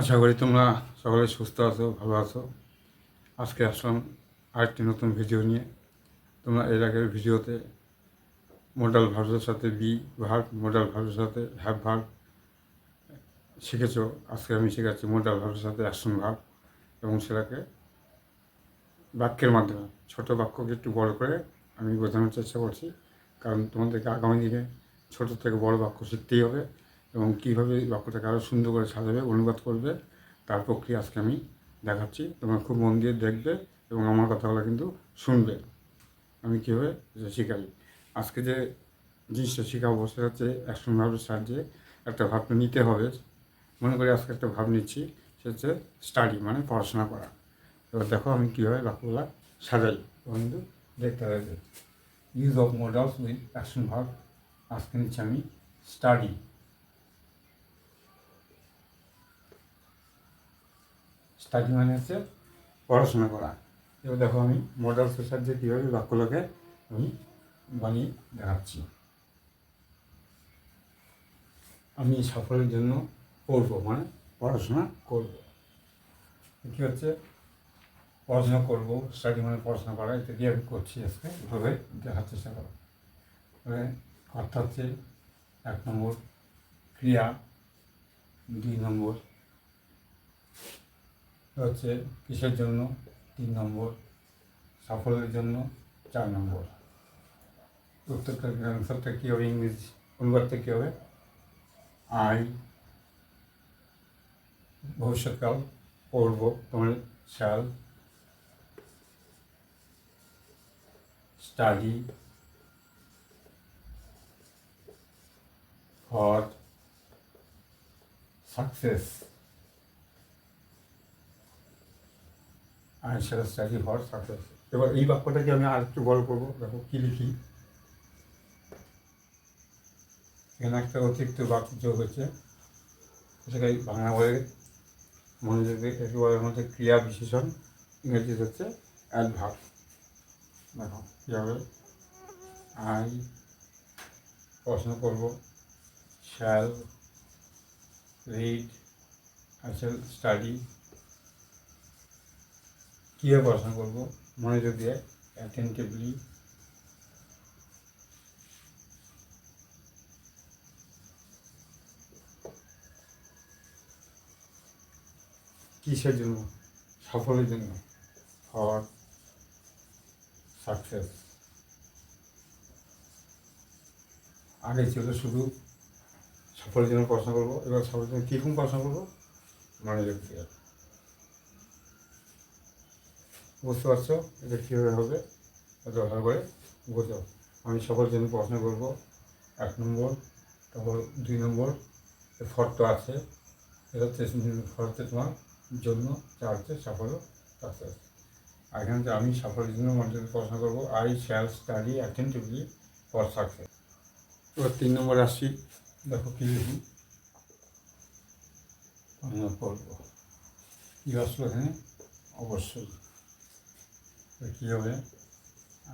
আশা করি তোমরা সকলে সুস্থ আছো, ভালো আছো। আজকে আসলাম আরেকটি নতুন ভিডিও নিয়ে। তোমরা এর আগের ভিডিওতে মডেল ভার্বের সাথে বি ভার্ব মডেল ভার্বের সাথে হ্যাভ ভার্ব শিখেছো। আজকে আমি শেখাচ্ছি মডেল ভার্বের সাথে অ্যাকশন ভার্ব এবং সেটাকে বাক্যের মাধ্যমে। ছোট বাক্যকে একটু বড় করে আমি বোঝানোর চেষ্টা করছি। কারণ তোমাদেরকে আগামী দিনে ছোট থেকে বড় বাক্য শিখতেই হবে। এবং কীভাবে বাক্যটাকে আরও সুন্দর করে সাজাবে, অনুবাদ করবে, তার প্রক্রিয়া আজকে আমি দেখাচ্ছি। তোমরা খুব মন দিয়ে দেখবে এবং আমার কথাগুলো কিন্তু শুনবে। আমি কীভাবে শেখাই আজকে যে জিনিসটা শেখাবো সেটা হচ্ছে অ্যাকশন ভাবের সাহায্যে একটা ভাবটা নিতে হবে। মনে করি আজকে একটা ভাব নিচ্ছি, সেটা হচ্ছে স্টাডি মানে পড়াশোনা করা। এবার দেখো আমি কীভাবে বাক্যগুলো সাজাই। কিন্তু দেখতে হবে use of models with action ভাব আজকে নিচ্ছি আমি স্টাডি স্টাডি মানে হচ্ছে পড়াশোনা করা। এবার দেখো আমি মডেলসের সাহায্যে কীভাবে বাক্যগুলোকে আমি বানিয়ে দেখাচ্ছি। আমি সফলের জন্য পড়ব মানে পড়াশোনা? করব। কী হচ্ছে? পড়াশোনা করব স্টাডি মানে পড়াশোনা করা এটা দিয়ে আমি করছি আজকে। এভাবে দেখার চেষ্টা করো। তবে অর্থাৎ হচ্ছে এক নম্বর ক্রিয়া দুই নম্বর হচ্ছে কিসের জন্য? তিন নম্বর। সাফল্যের জন্য চার নম্বর। উত্তরটা অ্যান্সারটা কী হবে? ইংরেজি অনুবাদটা কী হবে? আই ভবিষ্যৎকাল পড়ব তোমার শাল স্টাডি ফর সাকসেস। আর সেটা স্টাডি ফর সাকসেস এবার এই বাক্যটাকে আমি আর একটু বড় করব। দেখো, কী লিখি? এখানে একটা অতিরিক্ত বাক্য যোগ হচ্ছে সেটাকে বাংলা বলে মনোযোগ বলার মধ্যে ক্রিয়া বিশেষণ। ইংরেজিতে হচ্ছে অ্যাডভার্ব। দেখো, কী হবে? আই পড়াশোনা করব, shall read, I shall study. কীভাবে পড়াশোনা করব? মনোযোগ দিয়ে অ্যাটেন্টিভলি কিসের জন্য? সফলের জন্য। ফর সাকসেস আগে ছিল শুধু সফলের জন্য পড়াশোনা করব, এবার সফলের জন্য কীরকম পড়াশোনা করব? মনোযোগ দিয়ে বুঝতে পারছ? এটা কীভাবে হবে? ভালো করে বোঝো। আমি সকলের জন্য পড়াশোনা করব। এক নম্বর, তারপর দুই নম্বর ফটো আছে। এটা হচ্ছে ফর হচ্ছে তোমার জন্য চার হচ্ছে সাফল্য সাকসেস আর এখানে আমি সাফল্যের জন্য মনোযোগ দিয়ে পড়াশোনা করব। I shall study attentively for success এবার তিন নম্বর আসছি। দেখো কী লিখি আমরা পড়ব। কী আসলো এখানে? অবশ্যই। কী হবে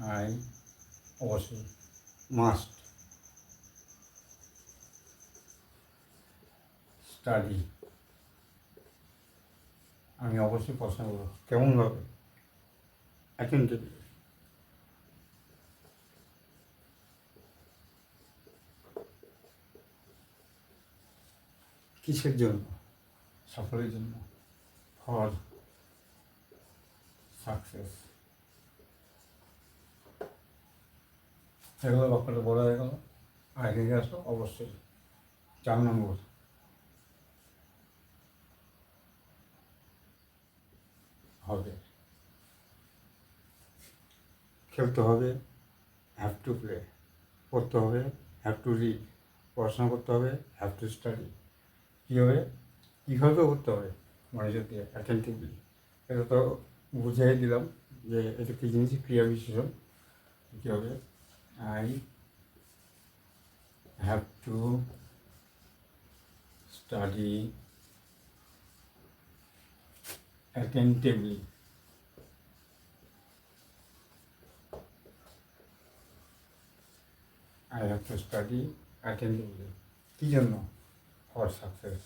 আই, অবশ্যই। মাস্ট স্টাডি আমি অবশ্যই পছন্দ করব। কেমনভাবে অ্যাটেন্টিভ কিসের জন্য? সাফল্যের জন্য। ফর সাকসেস এগুলো বাক্যটা বলা হয়ে গেল। আর এগিয়ে আসো অবশ্যই চার নম্বর হবে। খেলতে হবে হ্যাভ টু প্লে পড়তে হবে হ্যাভ টু রিড পড়াশোনা করতে হবে হ্যাভ টু স্টাডি কী হবে কীভাবে করতে হবে? মনোযোগ দিয়ে অ্যাটেন্টিভলি এটা তো বুঝিয়ে দিলাম যে এটা কী জিনিস? ক্রিয়া বিশেষণ। কী হবে I have to study attentively. I have to study attentively. কি জন্য ফর সাকসেস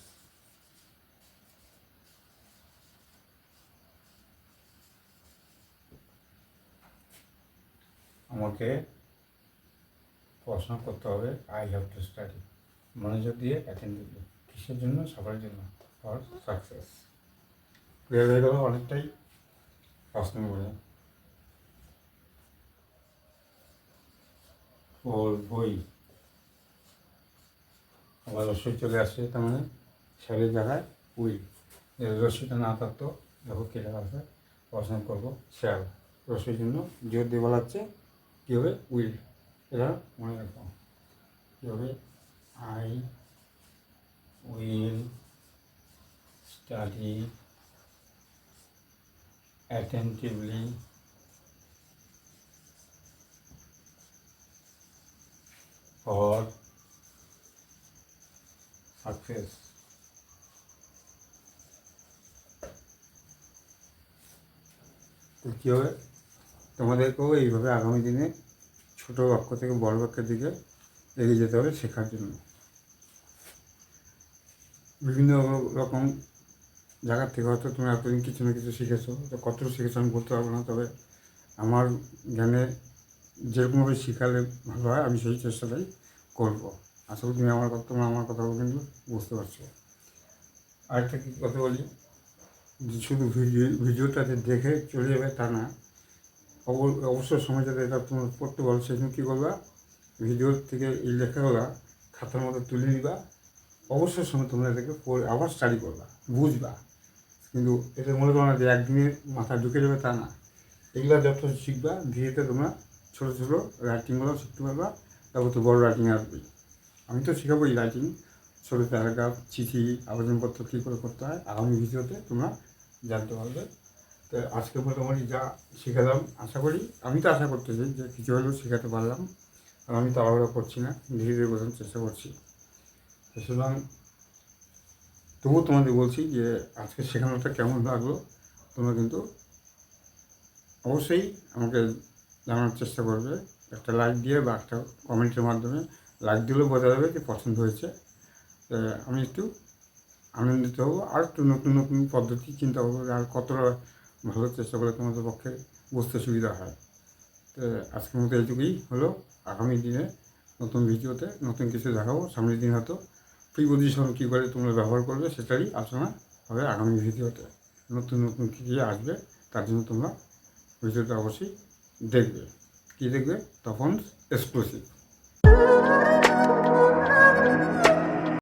আমাকে পড়াশোনা করতে হবে আই হ্যাভ টু স্টাডি মনোযোগ দিয়ে অ্যাটেন্ড দিবে কিসের জন্য? সবার জন্য। ফর সাকসেস ক্লিয়ার হয়ে গেল অনেকটাই? প্রশ্ন বলে। ওর বই। আবার রসই চলে আসছে, তার মানে শেলের জায়গায় উইল রসিটা না থাকতো দেখো কী লেখা আছে। পড়াশোনা করব শেয়াল রসির জন্য জোর দিয়ে বলা হচ্ছে কী হবে? উইল এটা মনে রাখো কী হবে I will study attentively. For success. তো কী হবে? তোমাদেরকেও এইভাবে আগামী দিনে ছোট বাক্য থেকে বড় বাক্যের দিকে এগিয়ে যেতে হবে শেখার জন্য। বিভিন্ন রকম জায়গার থেকে হয়তো তুমি এতদিন কিছু না কিছু শিখেছো, তো কতটুকু শিখেছো আমি বলতে পারব না, তবে আমার জ্ঞানে যেরকমভাবে শেখালে ভালো হয়, আমি সেই চেষ্টাটাই করব। আসলে তুমি আমার কথা, তোমরা আমার কথাগুলো কিন্তু বুঝতে পারছ। আরেকটা কী কথা বলি? শুধু ভিডিও, ভিডিওটাতে দেখে চলে যাবে তা না অবসর সময় যাতে এটা তোমরা পড়তে পারো সেজন্য কী করবা? ভিডিওর থেকে এই লেখাগুলো খাতার মধ্যে তুলে নিবা। অবসর সময় তোমরা এটাকে পড়ে আবার স্টাডি করবা, বুঝবা। কিন্তু এটা মনে করো না যে একদিনে মাথায় ঢুকে যাবে তা না। এগুলো যত শিখবা, ধীরে ধীরে তোমরা ছোটো ছোটো রাইটিংগুলো শিখতে পারবা। তারপর তো বড় রাইটিং আসবেই। আমি তো শেখাবোই রাইটিং ছোটো প্যারাগ্রাফ চিঠি, আবেদনপত্র কী করে করতে হয়, আগামী ভিডিওতে তোমরা জানতে পারবে। তো আজকে মোটামুটি যা শেখালাম, আশা করি, আমি তো আশা করতেছি যে কিছু হলেও শেখাতে পারলাম, আর আমি তাড়াহুড়ো করছি না, ধীরে ধীরে বোঝানোর চেষ্টা করছি। সুতরাং তবুও তোমাদের বলছি যে আজকে শেখানোটা কেমন লাগল, তোমরা কিন্তু অবশ্যই আমাকে জানানোর চেষ্টা করবে। একটা লাইক দিয়ে বা একটা কমেন্টের মাধ্যমে লাইক দিলেও বোঝা যাবে যে পছন্দ হয়েছে। আমি একটু আনন্দিত হব, আর একটু নতুন নতুন পদ্ধতি, চিন্তা করব আর কতটা ভালো চেষ্টা করে তোমাদের পক্ষে বুঝতে সুবিধা হয়। তো আজকের মতো এইটুকুই হলো। আগামী দিনে নতুন ভিডিওতে নতুন কিছু দেখাবো। সামনের দিন হয়তো প্রিপোজিশন কী করে তোমরা ব্যবহার করবে সেটারই আলোচনা হবে আগামী ভিডিওতে। নতুন নতুন কী কী আসবে তার জন্য তোমরা ভিডিওটা অবশ্যই দেখবে। কী দেখবে? তখন এক্সক্লুসিভ